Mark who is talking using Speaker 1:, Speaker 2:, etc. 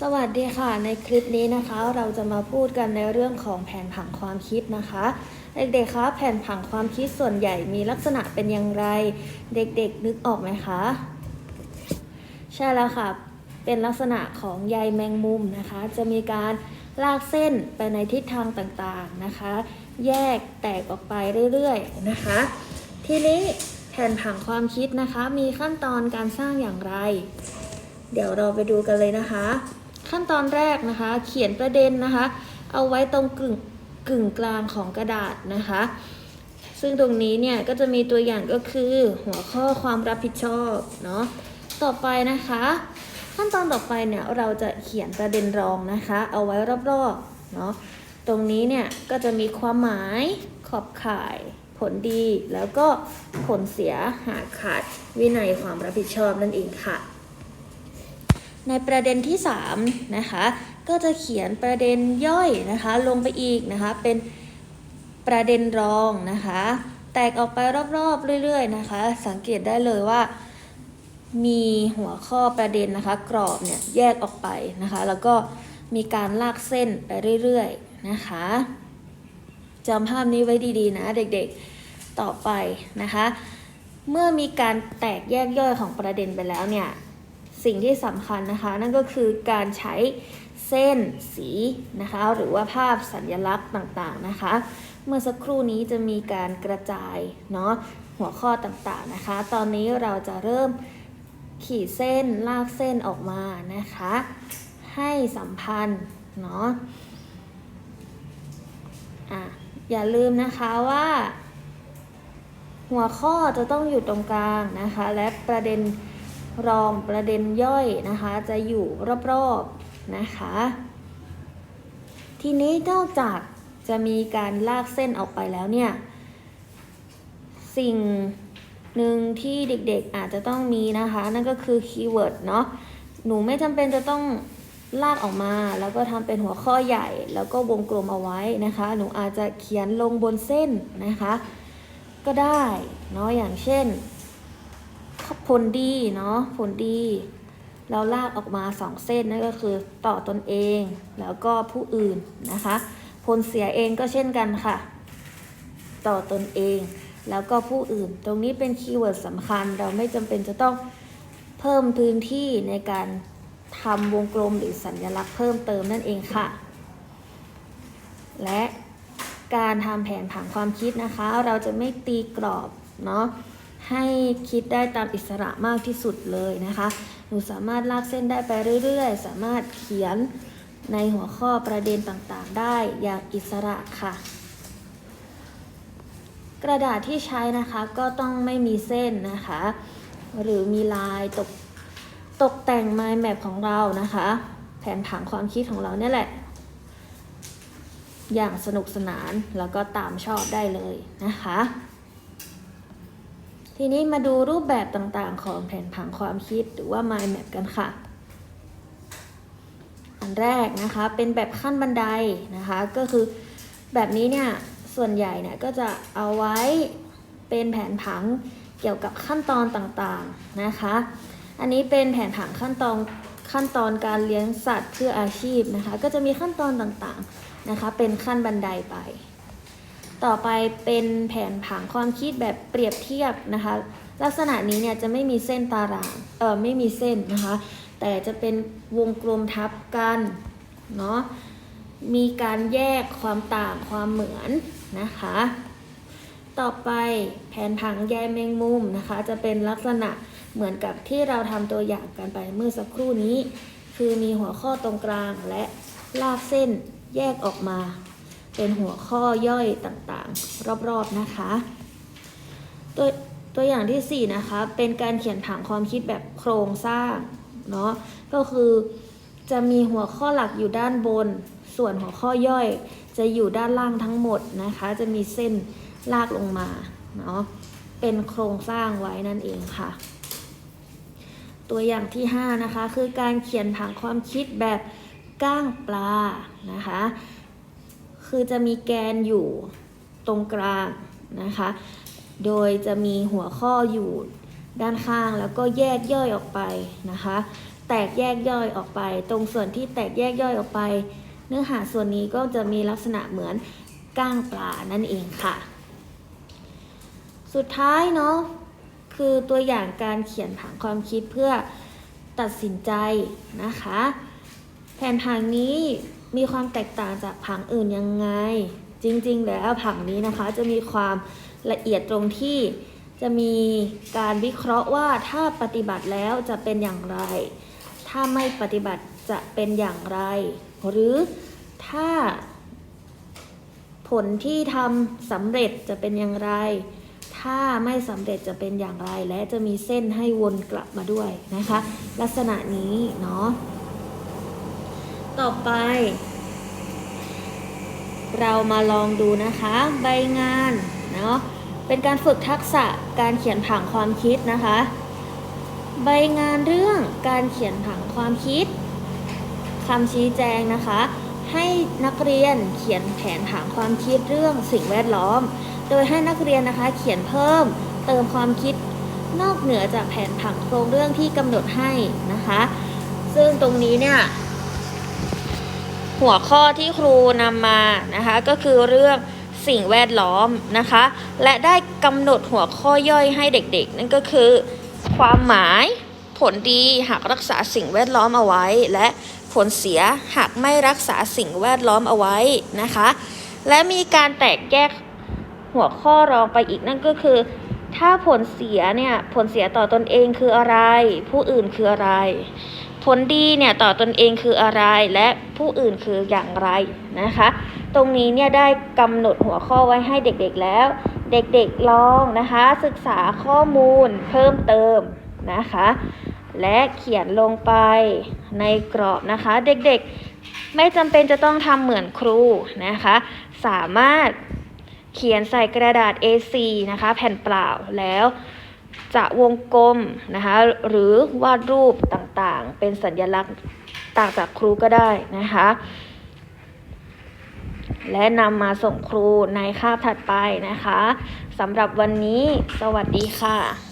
Speaker 1: สวัสดีค่ะ ในคลิปนี้นะคะ เราจะมาพูดกันในเรื่องของแผนผังความคิดนะคะ เด็กๆคะแผนผังความคิดส่วนใหญ่มีลักษณะเป็นอย่างไร เด็กๆนึกออกไหมคะ ใช่แล้วค่ะ เป็นลักษณะของใยแมงมุมนะคะ จะมีการลากเส้นไปในทิศทางต่างๆนะคะ แยกแตกออกไปเรื่อยๆนะคะ ทีนี้แผนผังความคิดนะคะ มีขั้นตอนการสร้างอย่างไร เดี๋ยวเราไปดูกันเลยนะคะ ขั้นตอนแรกนะคะ เขียนประเด็นนะคะ เอาไว้ตรงกึ่งกึ่งกลางของกระดาษนะคะ ซึ่งตรงนี้เนี่ยก็จะมีตัวอย่างก็คือหัวข้อความรับผิดชอบเนาะต่อไปนะคะ ขั้นตอนต่อไปเนี่ยเราจะเขียนประเด็นรองนะคะ เอาไว้รอบๆเนาะตรงนี้เนี่ยก็จะมีความหมายขอบข่าย ผลดี แล้วก็ผลเสียหากขาดวินัยความรับผิดชอบนั่นเองค่ะ ในประเด็นที่3นะคะก็จะเขียนประเด็นย่อยนะคะลงไปอีกนะคะเป็นประเด็นรองนะคะแตกออกไปรอบๆเรื่อยๆนะคะ สังเกตได้เลยว่า มีหัวข้อประเด็นนะคะกรอบเนี่ยแยกออกไปนะคะ แล้วก็มีการลากเส้นไปเรื่อยๆนะคะจำภาพนี้ไว้ดีๆนะเด็กๆต่อไปนะคะ เมื่อมีการแตกแยกย่อยของประเด็นไปแล้วเนี่ย สิ่งที่สำคัญนะคะ นั่นก็คือการใช้เส้นสีนะคะ หรือว่าภาพสัญลักษณ์ต่างๆนะคะ เมื่อสักครู่นี้จะมีการกระจายเนาะหัวข้อต่างๆนะคะ ตอนนี้เราจะเริ่มขีดเส้นลากเส้นออกมานะคะ ให้สัมพันธ์เนาะอะอย่าลืมนะคะว่า หัวข้อจะต้องอยู่ตรงกลางนะคะ และประเด็น รองประเด็นย่อยนะคะ จะอยู่รอบๆนะคะ ทีนี้นอกจากจะมีการลากเส้นออกไปแล้วเนี่ย สิ่งหนึ่งที่เด็กๆอาจจะต้องมีนะคะ นั่นก็คือคีย์เวิร์ดเนาะหนูไม่จำเป็นจะต้องลากออกมา แล้วก็ทำเป็นหัวข้อใหญ่ แล้วก็วงกลมเอาไว้นะคะ หนูอาจจะเขียนลงบนเส้นนะคะ ก็ได้เนาะอย่างเช่น ผลดีเนาะผลดี เราลากออกมาสองเส้นนั่นก็คือต่อตนเองแล้วก็ผู้อื่นนะคะ ผลเสียเองก็เช่นกันค่ะ ต่อตนเองแล้วก็ผู้อื่น ตรงนี้เป็นคีย์เวิร์ดสำคัญ เราไม่จำเป็นจะต้องเพิ่มพื้นที่ในการทำวงกลมหรือสัญลักษณ์เพิ่มเติมนั่นเองค่ะ และการทำแผนผังความคิดนะคะ เราจะไม่ตีกรอบเนาะ ให้คิดได้ตามอิสระมากที่สุดเลยนะคะ หนูสามารถลากเส้นได้ไปเรื่อยๆ สามารถเขียนในหัวข้อประเด็นต่างๆ ได้อย่างอิสระค่ะ กระดาษที่ใช้นะคะก็ต้องไม่มีเส้นนะคะ หรือมีลายตกตกแต่ง mind map ของเรานะคะ แผนผังความคิดของเราเนี่ยแหละ อย่างสนุกสนานแล้วก็ตามชอบได้เลยนะคะ ทีนี้มาดูรูปแบบต่างๆ ของแผนผังความคิดหรือว่า mind map กันค่ะ อันแรกนะคะเป็นแบบขั้นบันไดนะคะก็คือแบบนี้เนี่ยส่วนใหญ่เนี่ยก็จะเอาไว้เป็นแผนผังเกี่ยวกับขั้นตอนต่างๆนะคะ อันนี้เป็นแผนผังขั้นตอนขั้นตอนการเลี้ยงสัตว์เพื่ออาชีพนะคะ ก็จะมีขั้นตอนต่างๆนะคะ เป็นขั้นบันไดไป ต่อไปเป็นแผนผังความคิดแบบเปรียบเทียบนะคะ ลักษณะนี้เนี่ยจะไม่มีเส้นตาราง เออไม่มีเส้นนะคะ แต่จะเป็นวงกลมทับกันเนาะ มีการแยกความต่างความเหมือนนะคะ ต่อไปแผนผังแยแมงมุมนะคะ จะเป็นลักษณะเหมือนกับที่เราทำตัวอย่างกันไปเมื่อสักครู่นี้ คือมีหัวข้อตรงกลางและลากเส้นแยกออกมา เป็นหัวข้อย่อยต่างๆ รอบๆนะคะ ตัวตัวอย่างที่ 4 นะคะ เป็นการเขียนผังความคิดแบบโครงสร้างเนาะก็คือจะมีหัวข้อหลักอยู่ด้านบน ส่วนหัวข้อย่อยจะอยู่ด้านล่างทั้งหมดนะคะ จะมีเส้นลากลงมาเนาะเป็นโครงสร้างไว้นั่นเองค่ะ ตัวอย่างที่ 5 นะคะ คือการเขียนผังความคิดแบบก้างปลานะคะ คือจะมีแกนอยู่ตรงกลางนะคะ โดยจะมีหัวข้ออยู่ด้านข้างแล้วก็แยกย่อยออกไปนะคะแแตกแยกย่อยออกไป ตรงส่วนที่แตกแยกย่อยออกไป เนื้อหาส่วนนี้ก็จะมีลักษณะเหมือนก้างปลานั่นเองค่ะ สุดท้ายเนาะคือตัวอย่างการเขียนผังความคิดเพื่อตัดสินใจนะคะ แผนผังนี้ มีความแตกต่างจากผังอื่นยังไง จริงๆ แล้วผังนี้นะคะจะมีความละเอียดตรงที่จะมีการวิเคราะห์ว่าถ้าปฏิบัติแล้วจะเป็นอย่างไร ถ้าไม่ปฏิบัติจะเป็นอย่างไร หรือถ้าผลที่ทำสำเร็จจะเป็นอย่างไร ถ้าไม่สำเร็จจะเป็นอย่างไร และจะมีเส้นให้วนกลับมาด้วยนะคะ ลักษณะนี้เนาะ ต่อไป เรามาลองดูนะคะ ใบงานเนาะเป็นการฝึกทักษะการเขียนผังความคิดนะคะ ใบงานเรื่องการเขียนผังความคิดคำชี้แจงนะคะ ให้นักเรียนเขียนแผนผังความคิดเรื่องสิ่งแวดล้อม โดยให้นักเรียนนะคะเขียนเพิ่มเติมความคิดนอกเหนือจากแผนผังโครงเรื่องที่กำหนดให้นะคะ ซึ่งตรงนี้เนี่ย หัวข้อที่ครูนำมานะคะก็คือเรื่องสิ่งแวดล้อมนะคะ และได้กำหนดหัวข้อย่อยให้เด็กๆ นั่นก็คือ ความหมายผลดีหากรักษาสิ่งแวดล้อมเอาไว้ และผลเสียหากไม่รักษาสิ่งแวดล้อมเอาไว้นะคะ และมีการแตกแยกหัวข้อรองไปอีกนั่นก็คือ ถ้าผลเสียเนี่ยผลเสียต่อตนเองคืออะไร ผู้อื่นคืออะไร ผลดีเนี่ยต่อตนเองคืออะไรและผู้อื่นคืออย่างไรนะคะ ตรงนี้เนี่ยได้กำหนดหัวข้อไว้ให้เด็กๆแล้ว เด็กๆลองนะคะ ศึกษาข้อมูลเพิ่มเติมนะคะ และเขียนลงไปในกรอบนะคะ เด็กๆไม่จำเป็นจะต้องทำเหมือนครูนะคะ สามารถเขียนใส่กระดาษ A4 นะคะ แผ่นเปล่าแล้ว จะวงกลมนะคะหรือวาดรูปต่างๆ เป็นสัญลักษณ์ต่างจากครูก็ได้นะคะและนำมาส่งครูในคาบถัดไปนะคะสำหรับวันนี้สวัสดีค่ะ